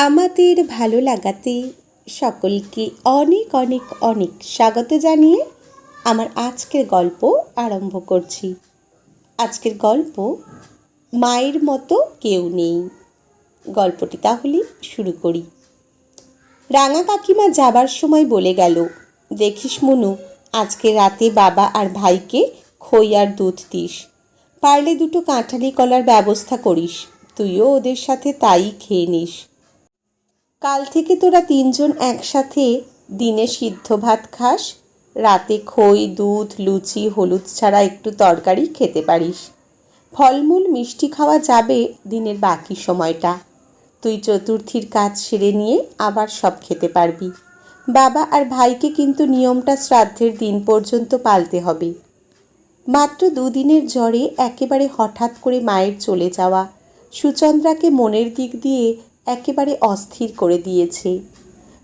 আমাদের ভালো লাগাতে সকলকে অনেক অনেক অনেক স্বাগত জানিয়ে আমার আজকের গল্প আরম্ভ করছি। আজকের গল্প মায়ের মতো কেউ নেই। গল্পটি তাহলে শুরু করি। রাঙা কাকিমা যাবার সময় বলে গেল, দেখিস মনু, আজকে রাতে বাবা আর ভাইকে খই আর দুধ দিস। পারলে দুটো কাঁঠালি কলার ব্যবস্থা করিস। তুইও ওদের সাথে তাই খেয়ে নিস। কাল থেকে তোরা তিনজন একসাথে দিনে সিদ্ধ ভাত খাস। রাতে খই, দুধ, লুচি, হলুদ ছাড়া একটু তরকারি খেতে পারিস। ফলমূল, মিষ্টি খাওয়া যাবে দিনের বাকি সময়টা। তুই চতুর্থীর কাজ সেরে নিয়ে আবার সব খেতে পারবি। বাবা আর ভাইকে কিন্তু নিয়মটা শ্রাদ্ধের দিন পর্যন্ত পালতে হবে। মাত্র দুদিনের জ্বরে একেবারে হঠাৎ করে মায়ের চলে যাওয়া। সুচন্দ্রাকে মনের দিক দিয়ে একেবারে অস্থির করে দিয়েছে।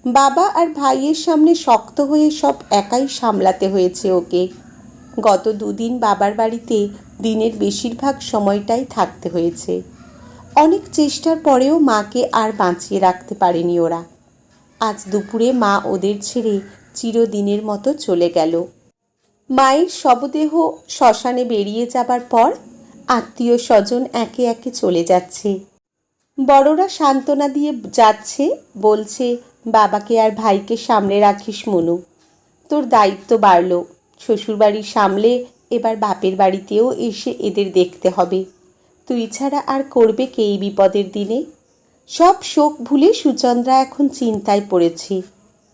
বাবা আর ভাইয়ের সামনে শক্ত হয়ে সব একাই সামলাতে হয়েছে ওকে। গত দুদিন বাবার বাড়িতে দিনের বেশিরভাগ সময়টাই থাকতে হয়েছে। অনেক চেষ্টার পরেও মাকে আর বাঁচিয়ে রাখতে পারেনি ওরা। আজ দুপুরে মা ওদের ছেড়ে চিরদিনের মতো চলে গেল। মায়ের শবদেহ শ্মশানে বেরিয়ে যাবার পর আত্মীয় স্বজন একে একে চলে যাচ্ছে। বড়রা সান্ত্বনা দিয়ে যাচ্ছে, বলছে, বাবাকে আর ভাইকে সামলে রাখিস মনু। তোর দায়িত্ব বাড়ল। শ্বশুরবাড়ি সামলে এবার বাপের বাড়িতেও এসে এদের দেখতে হবে। তুই ছাড়া আর করবে কে এই বিপদের দিনে? সব শোক ভুলে সুচন্দ্রা এখন চিন্তায় পড়েছে।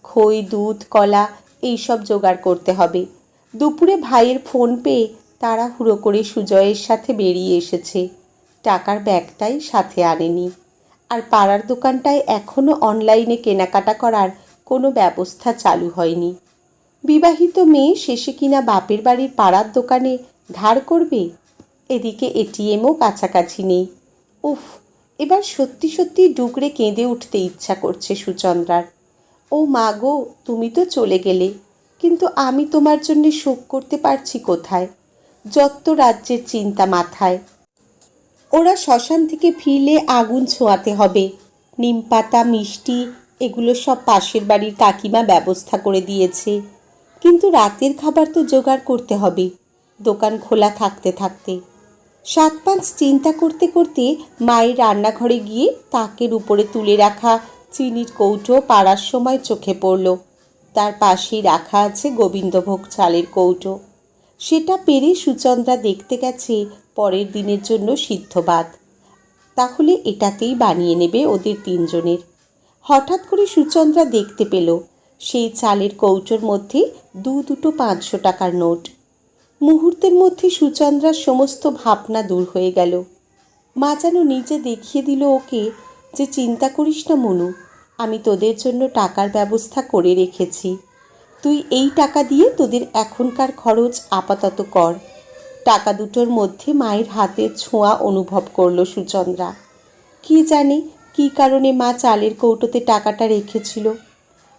খই, দুধ, কলা, এইসব জোগাড় করতে হবে। দুপুরে ভাইয়ের ফোন পেয়ে তারা হুড়ো করে সুজয়ের সাথে বেরিয়ে এসেছে। টাকার ব্যাগটাই সাথে আনেনি। আর পাড়ার দোকানটায় এখনও অনলাইনে কেনাকাটা করার কোনো ব্যবস্থা চালু হয়নি। বিবাহিত মেয়ে শেষে কিনা বাপের বাড়ির পাড়ার দোকানে ধার করবে? এদিকে এটিএমও কাছাকাছি নেই। উফ, এবার সত্যি সত্যি ডুকরে কেঁদে উঠতে ইচ্ছা করছে সুচন্দ্রার। ও মা গো, তুমি তো চলে গেলে, কিন্তু আমি তোমার জন্য শোক করতে পারছি কোথায়? যত রাজ্যের চিন্তা মাথায়। ওরা শ্মশান থেকে ফিরলে আগুন ছোঁয়াতে হবে। নিম পাতা, মিষ্টি, এগুলো সব পাশের বাড়ির কাকিমা ব্যবস্থা করে দিয়েছে। কিন্তু রাতের খাবার তো জোগাড় করতে হবে, দোকান খোলা থাকতে থাকতে। সাত পাঁচ চিন্তা করতে করতে মায়ের রান্নাঘরে গিয়ে তাকের উপরে তুলে রাখা চিনির কৌটো পাড়ার সময় চোখে পড়ল। তার পাশেই রাখা আছে গোবিন্দভোগ চালের কৌটো। সেটা পেরে সুচন্দ্রা দেখতে গেছে পরের দিনের জন্য সিদ্ধ ভাত। তাহলে এটাতেই বানিয়ে নেবে ওদের তিনজনের। হঠাৎ করে সুচন্দ্রা দেখতে পেল, সেই চালের কৌটোর মধ্যে দু দুটো পাঁচশো টাকার নোট। মুহূর্তের মধ্যে সুচন্দ্রার সমস্ত ভাবনা দূর হয়ে গেল। মা যেন নিজে দেখিয়ে দিল ওকে যে, চিন্তা করিস না মনু, আমি তোদের জন্য টাকার ব্যবস্থা করে রেখেছি। তুই এই টাকা দিয়ে তোদের এখনকার খরচ আপাতত কর। টাকা দুটোর মধ্যে মায়ের হাতের ছোঁয়া অনুভব করল সুচন্দ্রা। কি জানে কী কারণে মা চালের কৌটোতে টাকাটা রেখেছিল?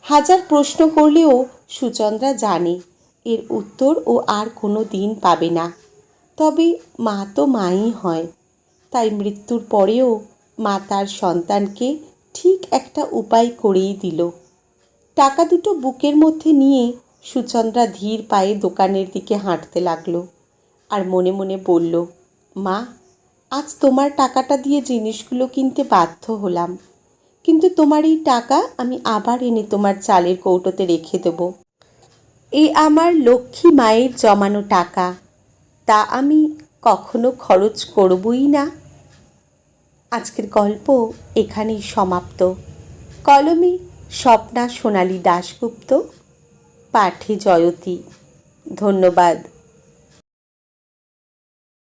হাজার প্রশ্ন করলেও সুচন্দ্রা জানে, এর উত্তর ও আর কোনো দিন পাবে না। তবে মা তো মাই হয়। তাই মৃত্যুর পরেও মা তার সন্তানকে ঠিক একটা উপায় করেই দিল। টাকা দুটো বুকের মধ্যে নিয়ে সুচন্দ্রা ধীর পায়ে দোকানের দিকে হাঁটতে লাগল আর মনে মনে বলল, মা, আজ তোমার টাকাটা দিয়ে জিনিসগুলো কিনতে বাধ্য হলাম। কিন্তু তোমার এই টাকা আমি আবার এনে তোমার চালের কৌটোতে রেখে দেব। এই আমার লক্ষ্মী মায়ের জমানো টাকা। তা আমি কখনো খরচ করবই না। আজকের গল্প এখানেই সমাপ্ত। কলমে স্বপ্না সোনালী দাশগুপ্ত পাঠে জয়তী ধন্যবাদ।